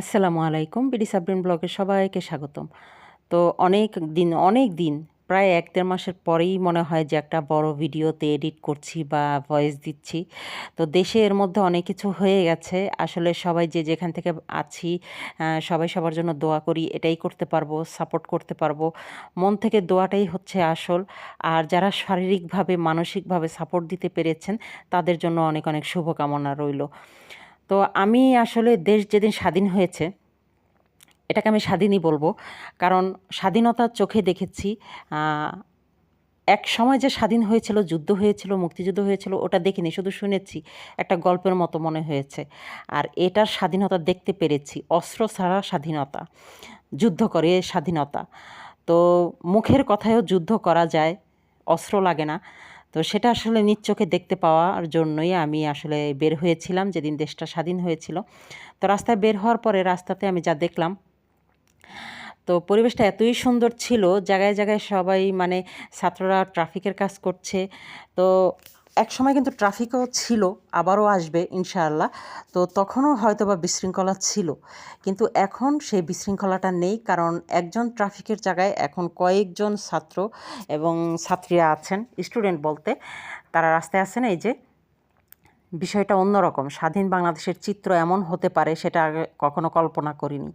আসসালামু আলাইকুম। বিডি সাবরিন ব্লগে সবাইকে স্বাগতম। তো অনেক দিন অনেক দিন, প্রায় এক দেড় মাসের পরেই মনে হয় যে একটা বড় ভিডিওতে এডিট করছি বা ভয়েস দিচ্ছি। তো দেশে এর মধ্যে অনেক কিছু হয়ে গেছে। আসলে সবাই যে যেখান থেকে আছি সবাই সবার জন্য দোয়া করি, এটাই করতে পারব, সাপোর্ট করতে পারব। মন থেকে দোয়াটাই হচ্ছে আসল। আর যারা শারীরিকভাবে, মানসিকভাবে সাপোর্ট দিতে পেরেছেন, তাদের জন্য অনেক অনেক শুভকামনা রইল। তো আমি আসলে দেশ যেদিন স্বাধীন হয়েছে, এটাকে আমি স্বাধীনই বলব। কারণ স্বাধীনতার চোখে দেখেছি এক সময় যে স্বাধীন হয়েছিল, যুদ্ধ হয়েছিল, মুক্তিযুদ্ধ হয়েছিল, ওটা দেখিনি, শুধু শুনেছি, একটা গল্পের মতো মনে হয়েছে। আর এটার স্বাধীনতা দেখতে পেরেছি, অস্ত্র ছাড়া স্বাধীনতা, যুদ্ধ করে স্বাধীনতা। তো মুখের কথায়ও যুদ্ধ করা যায়, অস্ত্র লাগে না। তো সেটা আসলে নিজ চোখে দেখতে পাওয়ার জন্যই আমি আসলে বের হয়েছিলাম যেদিন দেশটা স্বাধীন হয়েছিল। তো রাস্তায় বের হওয়ার পরে রাস্তাতে আমি যা দেখলাম, তো পরিবেশটা এতই সুন্দর ছিল, জায়গায় জায়গায় সবাই মানে ছাত্ররা ট্রাফিকের কাজ করছে। তো এক সময় কিন্তু ট্রাফিকও ছিল, আবারও আসবে, ইনশাআল্লাহ। তো তখনও হয়তো বা বিশৃঙ্খলা ছিল। কিন্তু এখন সেই বিশৃঙ্খলাটা নেই, কারণ একজন ট্রাফিকের জায়গায় এখন কয়েকজন ছাত্র এবং ছাত্রীরা আছেন স্টুডেন্ট বলতে। তারা রাস্তায় আছেন, এই যে বিষয়টা অন্যরকম। স্বাধীন বাংলাদেশের চিত্র এমন হতে পারে সেটা আগে কখনো কল্পনা করিনি।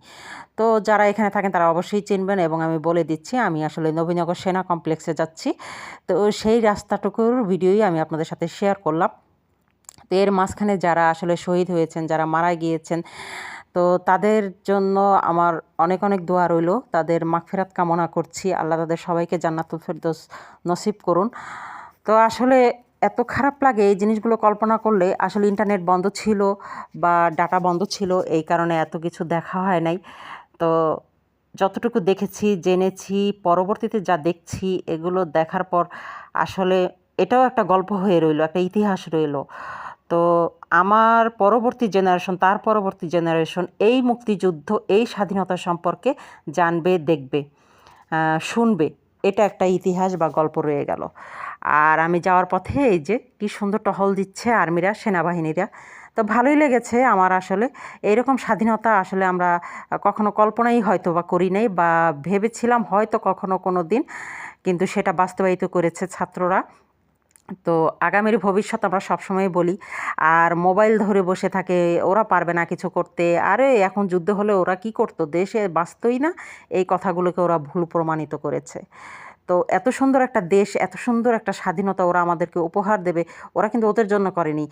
তো যারা এখানে থাকেন তারা অবশ্যই চিনবেন এবং আমি বলে দিচ্ছি, আমি আসলে নবীনগর সেনা কমপ্লেক্সে যাচ্ছি। তো সেই রাস্তাটুকুর ভিডিওই আমি আপনাদের সাথে শেয়ার করলাম। তো এর মাঝখানে যারা আসলে শহীদ হয়েছেন, যারা মারা গিয়েছেন, তো তাদের জন্য আমার অনেক অনেক দোয়া রইল। তাদের মাগফিরাত কামনা করছি। আল্লাহ তাদের সবাইকে জান্নাতুল ফেরদৌস নসিব করুন। তো আসলে এত খারাপ লাগে এই জিনিসগুলো কল্পনা করলে আসলে ইন্টারনেট বন্ধ ছিল বা ডাটা বন্ধ ছিল, এই কারণে এত কিছু দেখা হয় নাই। তো যতটুকু দেখেছি, জেনেছি, পরবর্তীতে যা দেখছি, এগুলো দেখার পর আসলে এটাও একটা গল্প হয়ে রইল, একটা ইতিহাস রইল। তো আমার পরবর্তী জেনারেশন তার পরবর্তী জেনারেশন এই মুক্তিযুদ্ধ, এই স্বাধীনতা সম্পর্কে জানবে, দেখবে শুনবে। এটা একটা ইতিহাস বা গল্প রয়ে গেল। আর আমি যাওয়ার পথে এই যে কি সুন্দর টহল দিচ্ছে আর্মিরা, সেনাবাহিনীরা। তো ভালোই লেগেছে আমার আসলে। এইরকম স্বাধীনতা আসলে আমরা কখনো কল্পনাই হয়তো বা করি নাই বা ভেবেছিলাম হয়তো কখনো কোনো দিন, কিন্তু সেটা বাস্তবায়িত করেছে ছাত্ররা। তো আগামীর ভবিষ্যৎ আমরা সবসময় বলি। আর মোবাইল ধরে বসে থাকে, ওরা পারবে না কিছু করতে। আরে, এখন যুদ্ধ হলে ওরা কি করতো? দেশে বাঁচতই না? এই কথাগুলোকে ওরা ভুল প্রমাণিত করেছে। তো এত সুন্দর একটা দেশ, এত সুন্দর একটা স্বাধীনতা ওরা আমাদেরকে উপহার দেবে, ওরা কিন্তু ওদের জন্য করেনি।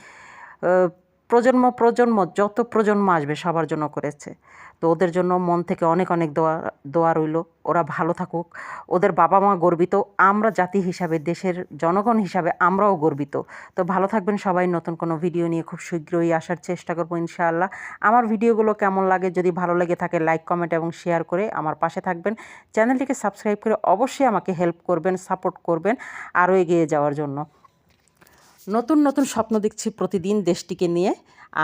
প্রজন্ম প্রজন্ম, যত প্রজন্ম আসবে সবার জন্য করেছে। তো ওদের জন্য মন থেকে অনেক অনেক দোয়া দোয়া রইল। ওরা ভালো থাকুক। ওদের বাবা মা গর্বিত। আমরা জাতি হিসাবে, দেশের জনগণ হিসাবে আমরাও গর্বিত। তো ভালো থাকবেন সবাই। নতুন কোনো ভিডিও নিয়ে খুব শীঘ্রই আসার চেষ্টা করব ইনশাআল্লাহ। আমার ভিডিওগুলো কেমন লাগে, যদি ভালো লেগে থাকে, লাইক, কমেন্ট এবং শেয়ার করে আমার পাশে থাকবেন। চ্যানেলটিকে সাবস্ক্রাইব করে অবশ্যই আমাকে হেল্প করবেন, সাপোর্ট করবেন আরও এগিয়ে যাওয়ার জন্য। নতুন নতুন স্বপ্ন দেখছি প্রতিদিন দেশটিকে নিয়ে।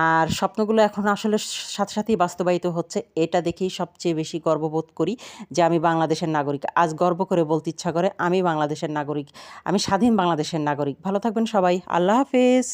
আর স্বপ্নগুলো এখন আসলে সাথে সাথেই বাস্তবায়িত হচ্ছে। এটা দেখেই সবচেয়ে বেশি গর্ববোধ করি যে আমি বাংলাদেশের নাগরিক। আজ গর্ব করে বলতে ইচ্ছা করে আমি বাংলাদেশের নাগরিক। আমি স্বাধীন বাংলাদেশের নাগরিক। ভালো থাকবেন সবাই। আল্লাহ হাফেজ।